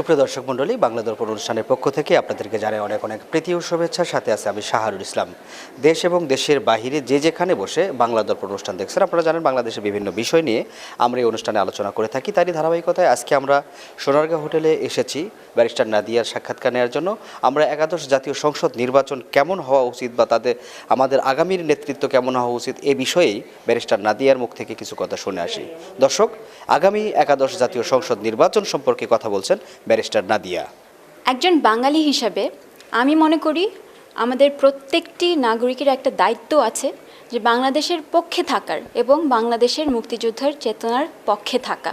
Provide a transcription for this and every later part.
সুপ্রিয় দর্শক মণ্ডলী, বাংলা দর্পণ অনুষ্ঠানের পক্ষ থেকে আপনাদেরকে জানাই অনেক অনেক প্রীতি ও শুভেচ্ছা। সাথে আছে আমি শাহারুল ইসলাম। দেশ এবং দেশের বাহিরে যে যেখানে বসে বাংলা দর্পণ অনুষ্ঠান দেখছেন, আপনারা জানেন বাংলাদেশের বিভিন্ন বিষয় নিয়ে আমরা এই অনুষ্ঠানে আলোচনা করে থাকি। তারই ধারাবাহিকতায় আজকে আমরা সোনারগাঁ হোটেলে এসেছি, ব্যারিস্টার নাদিয়ার সাক্ষাৎকার নেওয়ার জন্য। আমরা একাদশ জাতীয় সংসদ নির্বাচন কেমন হওয়া উচিত বা তাদের, আমাদের আগামীর নেতৃত্ব কেমন হওয়া উচিত এ বিষয়েই ব্যারিস্টার নাদিয়ার মুখ থেকে কিছু কথা শুনে আসি। দর্শক, আগামী একাদশ জাতীয় সংসদ নির্বাচন সম্পর্কে কথা বলছেন ব্যারিস্টার নাদিয়া। একজন বাঙালি হিসাবে আমি মনে করি আমাদের প্রত্যেকটি নাগরিকের একটা দায়িত্ব আছে যে বাংলাদেশের পক্ষে থাকার এবং বাংলাদেশের মুক্তিযুদ্ধের চেতনার পক্ষে থাকা।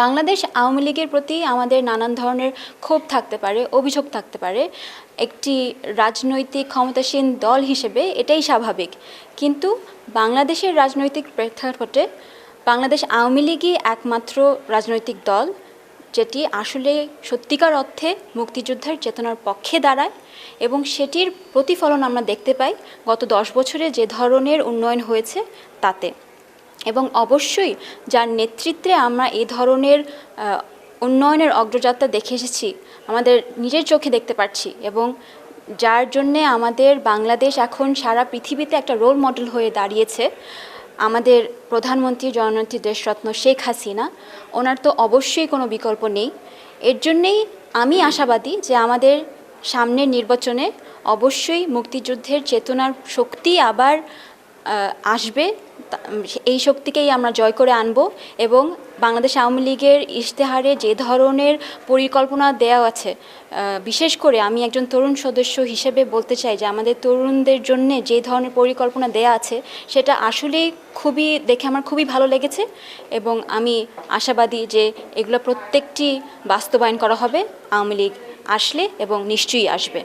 বাংলাদেশ আওয়ামী লীগের প্রতি আমাদের নানান ধরনের ক্ষোভ থাকতে পারে, অভিযোগ থাকতে পারে। একটি রাজনৈতিক ক্ষমতাসীন দল হিসেবে এটাই স্বাভাবিক। কিন্তু বাংলাদেশের রাজনৈতিক প্রেক্ষাপটে বাংলাদেশ আওয়ামী লীগই একমাত্র রাজনৈতিক দল। যেটি আসলে সত্যিকার অর্থে মুক্তিযুদ্ধের চেতনার পক্ষে দাঁড়ায় এবং সেটির প্রতিফলন আমরা দেখতে পাই গত দশ বছরে যে ধরনের উন্নয়ন হয়েছে তাতে। এবং অবশ্যই যার নেতৃত্বে আমরা এই ধরনের উন্নয়নের অগ্রযাত্রা দেখে এসেছি, আমাদের নিজের চোখে দেখতে পাচ্ছি এবং যার জন্যে আমাদের বাংলাদেশ এখন সারা পৃথিবীতে একটা রোল মডেল হয়ে দাঁড়িয়েছে। আমাদের প্রধানমন্ত্রী জননেত্রী দেশরত্ন শেখ হাসিনা, ওনার তো অবশ্যই কোনো বিকল্প নেই। এর জন্যেই আমি আশাবাদী যে আমাদের সামনের নির্বাচনে অবশ্যই মুক্তিযুদ্ধের চেতনার শক্তি আবার আসবে। এই শক্তিকেই আমরা জয় করে আনব এবং বাংলাদেশ আওয়ামী লীগের ইশতেহারে যে ধরনের পরিকল্পনা দেওয়া আছে বিশেষ করে আমি একজন তরুণ সদস্য হিসেবে বলতে চাই যে আমাদের তরুণদের জন্য যে ধরনের পরিকল্পনা দেওয়া আছে, সেটা আসলেই খুবই, দেখে আমার খুবই ভালো লেগেছে এবং আমি আশাবাদী যে এগুলো প্রত্যেকটি বাস্তবায়ন করা হবে, আওয়ামী লীগ আসলে এবং নিশ্চয়ই আসবে।